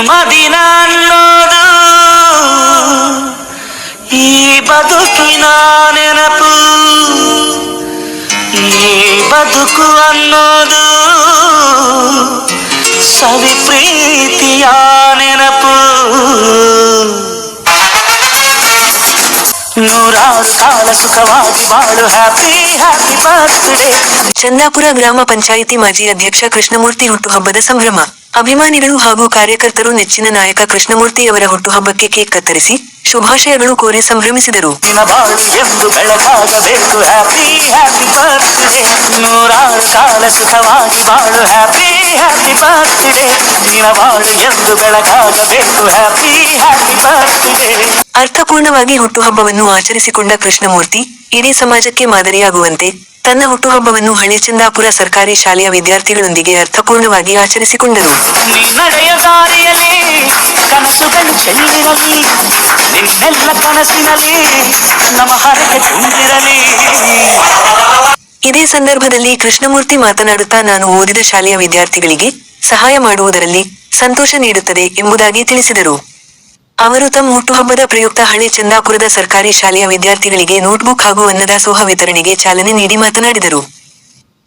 ಸುಮದಿನ ಅನ್ನೋದು ಈ ಬದುಕಿನ ನೆನಪು ಈ ಬದುಕು ಅನ್ನೋದು ಸವಿ ಪ್ರೀತಿಯ ನೆನಪು ಬಾಳು ಹ್ಯಾಪಿ ಹ್ಯಾಪಿ ಬರ್ತ್ಡೇ ಚಂದಾಪುರ ಗ್ರಾಮ ಪಂಚಾಯಿತಿ ಮಾಜಿ ಅಧ್ಯಕ್ಷ ಕೃಷ್ಣಮೂರ್ತಿ ಹುಟ್ಟುಹಬ್ಬದ ಸಂಭ್ರಮ. ಅಭಿಮಾನಿಗಳು ಹಾಗೂ ಕಾರ್ಯಕರ್ತರು ನೆಚ್ಚಿನ ನಾಯಕ ಕೃಷ್ಣಮೂರ್ತಿ ಅವರ ಹುಟ್ಟುಹಬ್ಬಕ್ಕೆ ಕೇಕ್ ಕತ್ತರಿಸಿ ಶುಭಾಶಯಗಳು ಕೋರಿ ಸಂಭ್ರಮಿಸಿದರು. ಎಂದು ಬೆಳಕಾಗಬೇಕು. ಹ್ಯಾಪಿ ಹ್ಯಾಪಿ ಬರ್ತ್ಡೇ ನೂರಾರು ಕಾಲ ಸುಖವಾಗಿ ಬಾಳು ಹ್ಯಾಪಿ ಹ್ಯಾಪಿ ಬರ್ತ್ಡೇ ದಿನ ಬಾಳು ಎಂದು ಬೆಳಕಾಗಬೇಕು. ಹ್ಯಾಪಿ ಹ್ಯಾಪಿ ಬರ್ತ್ಡೇ ಅರ್ಥಪೂರ್ಣವಾಗಿ ಹುಟ್ಟುಹಬ್ಬವನ್ನು ಆಚರಿಸಿಕೊಂಡ ಕೃಷ್ಣಮೂರ್ತಿ ಇಡೀ ಸಮಾಜಕ್ಕೆ ಮಾದರಿಯಾಗುವಂತೆ ತನ್ನ ಹುಟ್ಟುಹಬ್ಬವನ್ನು ಹಣೆಚಂದಾಪುರ ಸರ್ಕಾರಿ ಶಾಲೆಯ ವಿದ್ಯಾರ್ಥಿಗಳೊಂದಿಗೆ ಅರ್ಥಪೂರ್ಣವಾಗಿ ಆಚರಿಸಿಕೊಂಡರು. ನೀ ನಡೆಯ ದಾರಿಯಲ್ಲಿ ಕನಸುಗಳು ಚೆಲ್ಲಿರಲಿ ನಿನ್ನೆಲ್ಲ ಕನಸಿನಲ್ಲಿ ನಮ್ಮ ಹರಕೆ ತುಂಬಿರಲಿ. ಇದೇ ಸಂದರ್ಭದಲ್ಲಿ ಕೃಷ್ಣಮೂರ್ತಿ ಮಾತನಾಡುತ್ತಾ ನಾನು ಓದಿದ ಶಾಲೆಯ ವಿದ್ಯಾರ್ಥಿಗಳಿಗೆ ಸಹಾಯ ಮಾಡುವುದರಲ್ಲಿ ಸಂತೋಷ ನೀಡುತ್ತದೆ ಎಂಬುದಾಗಿ ತಿಳಿಸಿದರು. ಅವರು ತಮ್ಮ ಹುಟ್ಟುಹಬ್ಬದ ಪ್ರಯುಕ್ತ ಹಳೆ ಚಂದಾಪುರದ ಸರ್ಕಾರಿ ಶಾಲೆಯ ವಿದ್ಯಾರ್ಥಿಗಳಿಗೆ ನೋಟ್ಬುಕ್ ಹಾಗೂ ಅನ್ನದಾಸೋಹ ವಿತರಣೆಗೆ ಚಾಲನೆ ನೀಡಿ ಮಾತನಾಡಿದರು.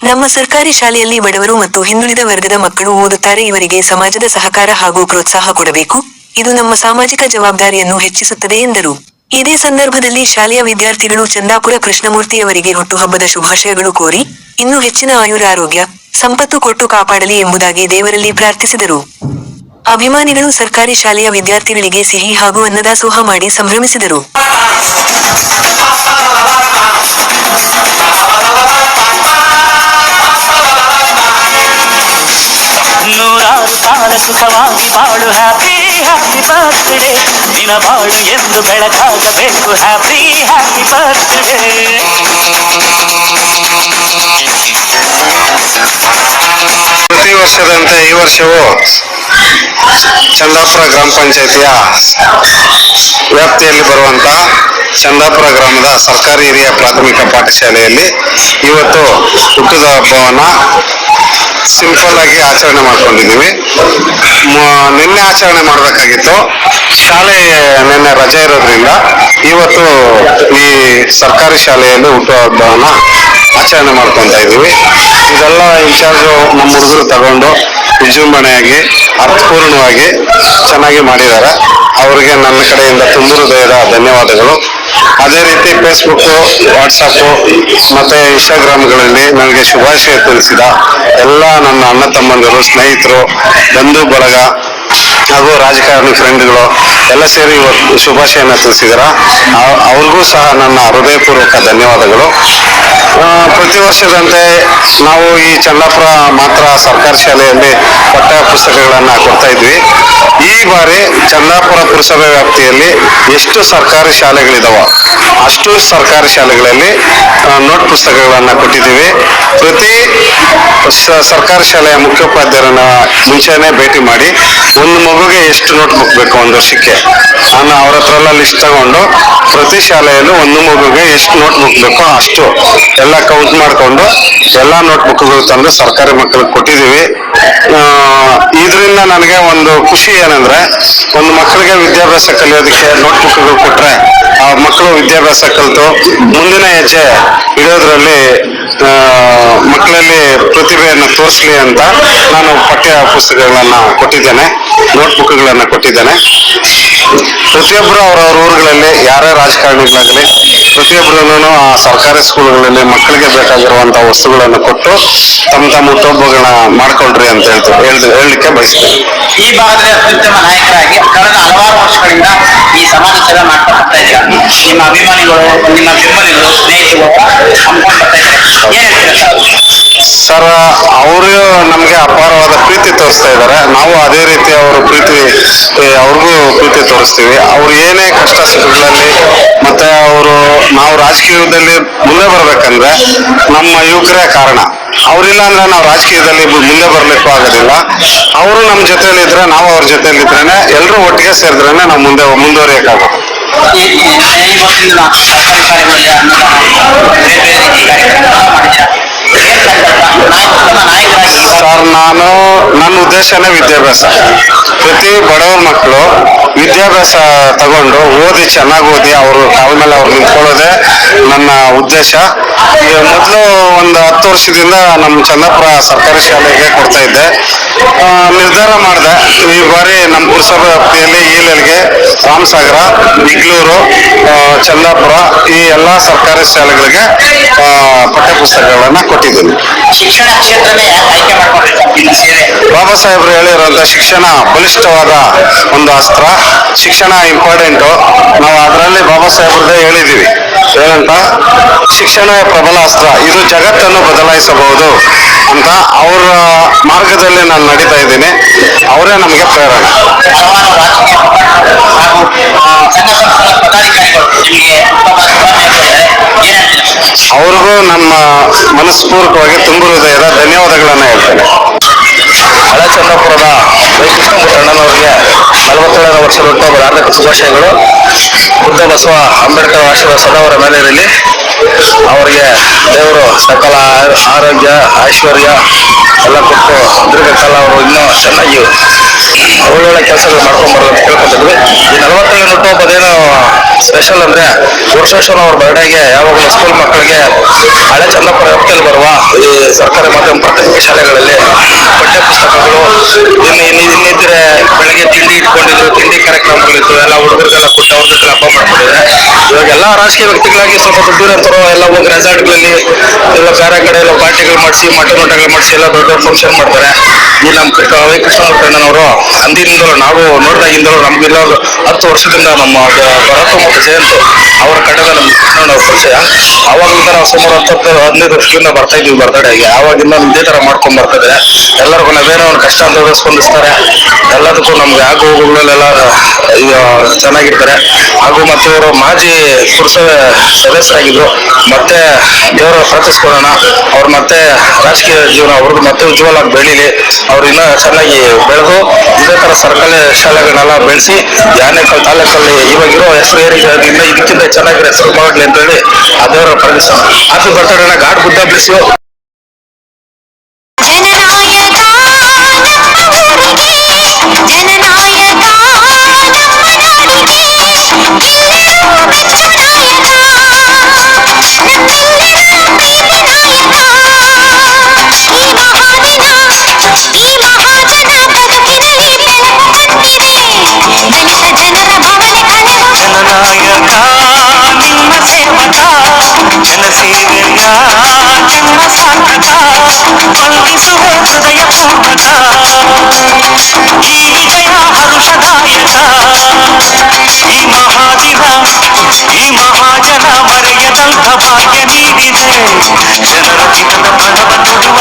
ನಮ್ಮ ಸರ್ಕಾರಿ ಶಾಲೆಯಲ್ಲಿ ಬಡವರು ಮತ್ತು ಹಿಂದುಳಿದ ವರ್ಗದ ಮಕ್ಕಳು ಓದುತ್ತಾರೆ, ಇವರಿಗೆ ಸಮಾಜದ ಸಹಕಾರ ಹಾಗೂ ಪ್ರೋತ್ಸಾಹ ಕೊಡಬೇಕು. ಇದು ನಮ್ಮ ಸಾಮಾಜಿಕ ಜವಾಬ್ದಾರಿಯನ್ನು ಹೆಚ್ಚಿಸುತ್ತದೆ ಎಂದರು. ಇದೇ ಸಂದರ್ಭದಲ್ಲಿ ಶಾಲೆಯ ವಿದ್ಯಾರ್ಥಿಗಳು ಚಂದಾಪುರ ಕೃಷ್ಣಮೂರ್ತಿ ಅವರಿಗೆ ಹುಟ್ಟುಹಬ್ಬದ ಶುಭಾಶಯಗಳು ಕೋರಿ, ಇನ್ನೂ ಹೆಚ್ಚಿನ ಆಯುರಾರೋಗ್ಯ, ಸಂಪತ್ತು ಕೊಟ್ಟು ಕಾಪಾಡಲಿ ಎಂಬುದಾಗಿ ದೇವರಲ್ಲಿ ಪ್ರಾರ್ಥಿಸಿದರು. ಅಭಿಮಾನಿಗಳು ಸರ್ಕಾರಿ ಶಾಲೆಯ ವಿದ್ಯಾರ್ಥಿಗಳಿಗೆ ಸಿಹಿ ಹಾಗೂ ಅನ್ನದಾಸೋಹ ಮಾಡಿ ಸಂಭ್ರಮಿಸಿದರು. ನೂರಾರು ಕಾಲ ಸುಖವಾಗಿ ಬಾಳು ಹ್ಯಾಪಿ ಹ್ಯಾಪಿ ಬರ್ತ್ಡೇ ದಿನ ಬಾಳು ಎಂದು ಬೆಳಕಾಗಬೇಕು ಹ್ಯಾಪಿ ಹ್ಯಾಪಿ ಬರ್ತ್ಡೇ ಪ್ರತಿ ವರ್ಷದಂತೆ ಈ ವರ್ಷವೂ ಚಂದಾಪುರ ಗ್ರಾಮ ಪಂಚಾಯಿತಿಯ ವ್ಯಾಪ್ತಿಯಲ್ಲಿ ಬರುವಂತ ಚಂದಾಪುರ ಗ್ರಾಮದ ಸರ್ಕಾರಿ ಹಿರಿಯ ಪ್ರಾಥಮಿಕ ಪಾಠಶಾಲೆಯಲ್ಲಿ ಇವತ್ತು ಹುಟ್ಟಿದ ಹಬ್ಬವನ್ನ ಸಿಂಪಲ್ ಆಗಿ ಆಚರಣೆ ಮಾಡ್ಕೊಂಡಿದ್ದೀವಿ. ನಿನ್ನೆ ಆಚರಣೆ ಮಾಡಬೇಕಾಗಿತ್ತು. ಶಾಲೆ ನಿನ್ನೆ ರಜೆ ಇರೋದ್ರಿಂದ ಇವತ್ತು ಈ ಸರ್ಕಾರಿ ಶಾಲೆಯಲ್ಲಿ ಹುಟ್ಟುಹಬ್ಬವನ್ನ ಆಚರಣೆ ಮಾಡ್ಕೊತಾ ಇದ್ದೀವಿ. ಇದೆಲ್ಲ ಇನ್ಚಾರ್ಜು ನಮ್ಮ ಹುಡುಗರು ತಗೊಂಡು ವಿಜೃಂಭಣೆಯಾಗಿ ಅರ್ಥಪೂರ್ಣವಾಗಿ ಚೆನ್ನಾಗಿ ಮಾಡಿದ್ದಾರೆ. ಅವರಿಗೆ ನನ್ನ ಕಡೆಯಿಂದ ತುಂಬ ಹೃದಯದ ಧನ್ಯವಾದಗಳು. ಅದೇ ರೀತಿ ಫೇಸ್ಬುಕ್ ವಾಟ್ಸಪ್ಪು ಮತ್ತೆ ಇನ್ಸ್ಟಾಗ್ರಾಮ್ಗಳಲ್ಲಿ ನನಗೆ ಶುಭಾಶಯ ತಿಳಿಸಿದ ಎಲ್ಲ ನನ್ನ ಅಣ್ಣ ತಮ್ಮಂದಿರು, ಸ್ನೇಹಿತರು, ಬಂಧು ಬಳಗ ಹಾಗೂ ರಾಜಕಾರಣಿ ಫ್ರೆಂಡ್ಗಳು ಎಲ್ಲ ಸೇರಿ ಇವತ್ತು ಶುಭಾಶಯನ ತಿಳಿಸಿದಾರ. ಅವ್ರಿಗೂ ಸಹ ನನ್ನ ಹೃದಯಪೂರ್ವಕ ಧನ್ಯವಾದಗಳು. ಪ್ರತಿ ವರ್ಷದಂತೆ ನಾವು ಈ ಚಂದಾಪುರ ಮಾತ್ರ ಸರ್ಕಾರಿ ಶಾಲೆಯಲ್ಲಿ ಪಠ್ಯ ಪುಸ್ತಕಗಳನ್ನು ಕೊಡ್ತಾ ಇದ್ವಿ. ಈ ಬಾರಿ ಚಂದಾಪುರ ಪುರಸಭೆ ವ್ಯಾಪ್ತಿಯಲ್ಲಿ ಎಷ್ಟು ಸರ್ಕಾರಿ ಶಾಲೆಗಳಿದಾವ ಅಷ್ಟು ಸರ್ಕಾರಿ ಶಾಲೆಗಳಲ್ಲಿ ನೋಟ್ ಪುಸ್ತಕಗಳನ್ನು ಕೊಟ್ಟಿದ್ದೀವಿ. ಪ್ರತಿ ಸರ್ಕಾರಿ ಶಾಲೆಯ ಮುಖ್ಯೋಪಾಧ್ಯಾಯರನ್ನ ಮುಂಚೆನೆ ಭೇಟಿ ಮಾಡಿ ಒಂದು ಮಗುಗೆ ಎಷ್ಟು ನೋಟ್ ಬುಕ್ ಬೇಕು ಒಂದು ವರ್ಷಕ್ಕೆ? ನಾನು ಅವ್ರ ಹತ್ರ ಎಲ್ಲ ಲಿಸ್ಟ್ ತಗೊಂಡು ಪ್ರತಿ ಶಾಲೆಯಲ್ಲೂ ಒಂದು ಮಗುಗೆ ಎಷ್ಟು ನೋಟ್ ಬುಕ್ ಬೇಕೋ ಅಷ್ಟು ಎಲ್ಲ ಕೌಂಟ್ ಮಾಡಿಕೊಂಡು ಎಲ್ಲ ನೋಟ್ ಬುಕ್ಗಳು ತಂದು ಸರ್ಕಾರಿ ಮಕ್ಕಳಿಗೆ ಕೊಟ್ಟಿದ್ದೀವಿ. ಇದರಿಂದ ನನಗೆ ಒಂದು ಖುಷಿ ಏನಂದ್ರೆ ಒಂದು ಮಕ್ಕಳಿಗೆ ವಿದ್ಯಾಭ್ಯಾಸ ಕಲಿಯೋದಕ್ಕೆ ನೋಟ್ ಬುಕ್ಗಳು ಕೊಟ್ರೆ ಆ ಮಕ್ಕಳು ವಿದ್ಯಾಭ್ಯಾಸ ಕಲಿತು ಮುಂದಿನ ಹೆಜ್ಜೆ ಇಡೋದ್ರಲ್ಲಿ ಮಕ್ಕಳಲ್ಲಿ ಪ್ರತಿಭೆಯನ್ನು ತೋರಿಸಲಿ ಅಂತ ನಾನು ಪಠ್ಯ ಪುಸ್ತಕಗಳನ್ನು ಕೊಟ್ಟಿದ್ದೇನೆ ನೋಟ್ಬುಕ್ಗಳನ್ನು ಕೊಟ್ಟಿದ್ದೇನೆ. ಪ್ರತಿಯೊಬ್ಬರು ಅವರವ್ರ ಊರುಗಳಲ್ಲಿ ಯಾರೇ ರಾಜಕಾರಣಿಗಳಾಗಲಿ ಪ್ರತಿಯೊಬ್ಬರೂ ಆ ಸರ್ಕಾರಿ ಸ್ಕೂಲ್ಗಳಲ್ಲಿ ಮಕ್ಕಳಿಗೆ ಬೇಕಾಗಿರುವಂತಹ ವಸ್ತುಗಳನ್ನು ಕೊಟ್ಟು ತಮ್ಮ ತಮ್ಮ ಹುಟ್ಟುಹಬ್ಬಗಳನ್ನ ಮಾಡ್ಕೊಳ್ರಿ ಅಂತ ಹೇಳ್ತಾರೆ ಹೇಳ್ ಹೇಳಲಿಕ್ಕೆ ಬಯಸ್ತೇನೆ. ಈ ಭಾಗದಲ್ಲಿ ಅತ್ಯುತ್ತಮ ನಾಯಕರಾಗಿ ಕಳೆದ ಹಲವಾರು ವರ್ಷಗಳಿಂದ ಈ ಸಮಾಜ ಸೇವೆ ಮಾಡ್ತಾ ಇದ್ದೀರಾ. ನಿಮ್ಮ ಅಭಿಮಾನಿಗಳು, ನಿಮ್ಮ ಬೆಂಬಲಿಗಳು ಸ್ನೇಹಿತರು ಹಮ್ಮಿಕೊಂಡು ಬರ್ತಾ ಇದ್ದಾರೆ ಏನ್ ಹೇಳ್ತೀರಾ ಸರ್ ಸರ್ ಅವರು ನಮಗೆ ಅಪಾರವಾದ ಪ್ರೀತಿ ತೋರಿಸ್ತಾ ಇದ್ದಾರೆ. ನಾವು ಅದೇ ರೀತಿ ಅವರು ಪ್ರೀತಿ ಅವ್ರಿಗೂ ಪ್ರೀತಿ ತೋರಿಸ್ತೀವಿ. ಅವ್ರು ಏನೇ ಕಷ್ಟ ಸುಖಗಳಲ್ಲಿ ಮತ್ತೆ ಅವರು ನಾವು ರಾಜಕೀಯದಲ್ಲಿ ಮುಂದೆ ಬರ್ಬೇಕಂದ್ರೆ ನಮ್ಮ ಯುವಕರೇ ಕಾರಣ. ಅವರಿಲ್ಲ ಅಂದ್ರೆ ನಾವು ರಾಜಕೀಯದಲ್ಲಿ ಮುಂದೆ ಬರ್ಲಿಕ್ಕೂ ಆಗೋದಿಲ್ಲ. ಅವರು ನಮ್ಮ ಜೊತೆಯಲ್ಲಿ ಇದ್ರೆ ನಾವು ಅವ್ರ ಜೊತೆಯಲ್ಲಿ ಇದ್ರೇನೆ ಎಲ್ಲರೂ ಒಟ್ಟಿಗೆ ಸೇರಿದ್ರೇನೆ ನಾವು ಮುಂದೆ ಮುಂದುವರಿಯಕ್ಕಾಗುತ್ತೆ ಸರ್, ನಾನು ನನ್ನ ಉದ್ದೇಶನೇ ವಿದ್ಯಾಭ್ಯಾಸ. ಪ್ರತಿ ಬಡವರ ಮಕ್ಕಳು ವಿದ್ಯಾಭ್ಯಾಸ ತಗೊಂಡು ಓದಿ ಚೆನ್ನಾಗಿ ಓದಿ ಅವರು ಕಾಲ ಮೇಲೆ ಅವ್ರು ನಿಂತ್ಕೊಳ್ಳೋದೇ ನನ್ನ ಉದ್ದೇಶ. ಮೊದಲು ಒಂದು ಹತ್ತು ವರ್ಷದಿಂದ ನಮ್ಮ ಚಂದಾಪುರ ಸರ್ಕಾರಿ ಶಾಲೆಗೆ ಕೊಡ್ತಾ ಇದ್ದೆ. ನಿರ್ಧಾರ ಮಾಡಿದೆ. ಈ ಬಾರಿ ನಮ್ಮ ಪುರಸಭೆ ವ್ಯಾಪ್ತಿಯಲ್ಲಿ ಈಲಲ್ಗೆ ರಾಮಸಾಗರ ಬೆಂಗಳೂರು ಆ, ಚಂದಾಪುರ ಈ ಎಲ್ಲ ಸರ್ಕಾರಿ ಶಾಲೆಗಳಿಗೆ ಪಠ್ಯಪುಸ್ತಕಗಳನ್ನು ಕೊಟ್ಟಿದ್ದೀನಿ. ಶಿಕ್ಷಣ ಕ್ಷೇತ್ರನೇ ಆಯ್ಕೆ ಬಾಬಾ ಸಾಹೇಬ್ರು ಹೇಳಿರುವಂತ ಶಿಕ್ಷಣ ಬಲಿಷ್ಠವಾದ ಒಂದು ಅಸ್ತ್ರ. ಶಿಕ್ಷಣ ಇಂಪಾರ್ಟೆಂಟು. ನಾವು ಅದರಲ್ಲಿ ಬಾಬಾ ಸಾಹೇಬ್ರದ್ದೇ ಹೇಳಿದೀವಿ ಏನಂತ? ಶಿಕ್ಷಣ ಪ್ರಬಲ ಅಸ್ತ್ರ. ಇದು ಜಗತ್ತನ್ನು ಬದಲಾಯಿಸಬಹುದು ಅಂತ ಅವರ ಮಾರ್ಗದಲ್ಲಿ ನಾನು ನಡೀತಾ ಇದ್ದೀನಿ. ಅವರೇ ನಮಗೆ ಪ್ರೇರಣೆ. ಅವ್ರಿಗೂ ನಮ್ಮ ಮನಸ್ಪೂರ್ವಕವಾಗಿ ತುಂಬು ಹೃದಯದ ಧನ್ಯವಾದಗಳನ್ನು ಹೇಳ್ತೇನೆ. ಹಳೆ ಚಂದ್ರಪುರದ ವೈಕೃಷ್ಣ ನಲವತ್ತೆರಡನೇ ನಲವತ್ತೇಳನೇ ವರ್ಷದ ಹುಟ್ಟುಹಬ್ಬದ ಹಾರ್ದಿಕ ಶುಭಾಶಯಗಳು. ಬುದ್ಧ ಬಸವ ಅಂಬೇಡ್ಕರ್ ಆಶೀರ್ವಾದ ಸದಾವರ ಮೇಲೆ ಇರಲಿ ಅವರಿಗೆ ದೇವರು ಸಕಲ ಆರೋಗ್ಯ, ಐಶ್ವರ್ಯ ಎಲ್ಲ ಕೊಟ್ಟು ದೀರ್ಘಕಾಲ ಅವರು ಇನ್ನೂ ಚೆನ್ನಾಗಿ ಒಳ್ಳೊಳ್ಳೆ ಕೆಲಸಗಳು ಮಾಡ್ಕೊಂಡು ಬರೋದು ಅಂತ ಕೇಳ್ಕೊತಿದ್ವಿ. ಈ ನಲವತ್ತೈದು ಹುಟ್ಟುಹಬ್ಬದೇನು ಸ್ಪೆಷಲ್ ಅಂದ್ರೆ ವರ್ಷ ವರ್ಷ ಅವ್ರ ಬರ್ಡೇಗೆ ಯಾವಾಗಲೂ ಸ್ಕೂಲ್ ಮಕ್ಕಳಿಗೆ ಹಳೆ ಚಂದ್ರಪುರ ವ್ಯಾಪ್ತಿಯಲ್ಲಿ ಬರುವ ಈ ಸರ್ಕಾರಿ ಮಾಧ್ಯಮ ಪ್ರಾಥಮಿಕ ಇನ್ನಿತರೆ ಬೆಳಗ್ಗೆ ತಿಂಡಿ ಇಟ್ಕೊಂಡಿದ್ರು ತಿಂಡಿ ಕಾರ್ಯಕ್ರಮಗಳಿತ್ತು ಎಲ್ಲ ಹುಡುಗರಿಗೆಲ್ಲ ಕೊಟ್ಟು ಅವ್ರಿಗೆ ಹಬ್ಬ ಮಾಡ್ಕೊಂಡಿದ್ದಾರೆ ಇವಾಗ ಎಲ್ಲ ರಾಜಕೀಯ ವ್ಯಕ್ತಿಗಳಾಗಿ ಸ್ವಲ್ಪ ದುಡ್ಡಿರೋಂಥವ್ರು ಎಲ್ಲ ಹೋಗಿ ರೆಸಾರ್ಟ್ಗಳಲ್ಲಿ ಎಲ್ಲ ಬೇರೆ ಕಡೆ ಎಲ್ಲ ಪಾರ್ಟಿಗಳು ಮಾಡಿಸಿ, ಮಠ ಮಠಗಳು ಮಾಡಿಸಿ, ಎಲ್ಲ ದೊಡ್ಡ ದೊಡ್ಡ ಫಂಕ್ಷನ್ ಮಾಡ್ತಾರೆ. ಈ ನಮ್ಮ ಕೃಷ್ಣ ವೈಕೃಷ್ಣನವರು ಅಂದಿನಿಂದಲೂ ನಾವು ನೋಡಿದಾಗಿಂದಲೂ ನಮ್ಗೆಲ್ಲ ಹತ್ತು ವರ್ಷದಿಂದ ನಮ್ಮ ಭರತ ಮತ್ತು ಜಯಂತ್ ಅವರ ಕಡೆದ ನಮ್ಮ ಕೃಷ್ಣನವ್ರ ಪರಿಚಯ. ಅವಾಗಿಂದ ನಾವು ಸುಮಾರು ಹತ್ತು ಹದಿನೈದು ವರ್ಷದಿಂದ ಬರ್ತಾ ಇದ್ವಿ ಬರ್ತಡೆಗೆ ಆವಾಗಿಂದ ಇದೇ ತರ ಮಾಡ್ಕೊಂಡ್ ಬರ್ತಿದ್ರೆ ಎಲ್ಲರಿಗೂ ನಾವೇನೋ ಒಂದು ಕಷ್ಟ ಅಂತ ಸ್ಪಂದಿಸ್ತಾರೆ ಎಲ್ಲದಕ್ಕೂ ನಮ್ಗೆ ಆಗು ಚೆನ್ನಾಗಿರ್ತಾರೆ. ಹಾಗೂ ಮತ್ತೆ ಇವರು ಮಾಜಿ ಪುರಸಭೆ ಸದಸ್ಯರಾಗಿದ್ರು. ಮತ್ತೆ ದೇವರು ಪ್ರಾರ್ಥಿಸ್ಕೊಳ್ಳೋಣ. ಅವ್ರು ಮತ್ತೆ ರಾಜಕೀಯ ಜೀವನ, ಅವ್ರದ್ದು ಮತ್ತೆ ಉಜ್ವಲವಾಗಿ ಬೆಳೀಲಿ. ಅವ್ರು ಇನ್ನೂ ಚೆನ್ನಾಗಿ ಬೆಳೆದು, ಇದೇ ತರ ಸರ್ಕಾರಿ ಶಾಲೆಗಳನ್ನೆಲ್ಲ ಬೆಳೆಸಿ ಯಾನೇಕಲ್ ತಾಲೂಕಲ್ಲಿ ಇವಾಗಿರೋ ಹೆಸರು ಏರಿಕೆ ಇನ್ನ ಇದಕ್ಕಿಂತ ಚೆನ್ನಾಗಿರೋ ಹೆಸರು ಮಾಡಲಿ ಅಂತ ಹೇಳಿ ಆ ದೇವರ ಪ್ರಾರ್ಥಿಸೋಣ. ಹ್ಯಾಪಿ ಬರ್ತಾರೆ ಗಾಡ್ ಬುದ್ಧ ಬ್ಲೆಸ್ ಈ ಜಯ ಹರುಷದಾಯಕ ಈ ಮಹಾದಿನ ಈ ಮಹಾಜನ ಮರೆಯದಂಥ ಭಾಗ್ಯ ನೀಡಿದೆ ಜನರ ಚಿನ್ನದ ಬಡವ ನುಡಿವ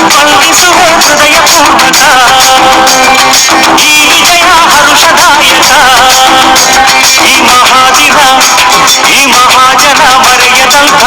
స్పందిసు హృదయపూర్వక గీతయా హరుషదాయక ఈ మహాధిర ఈ మహాజన మరయ తల్ప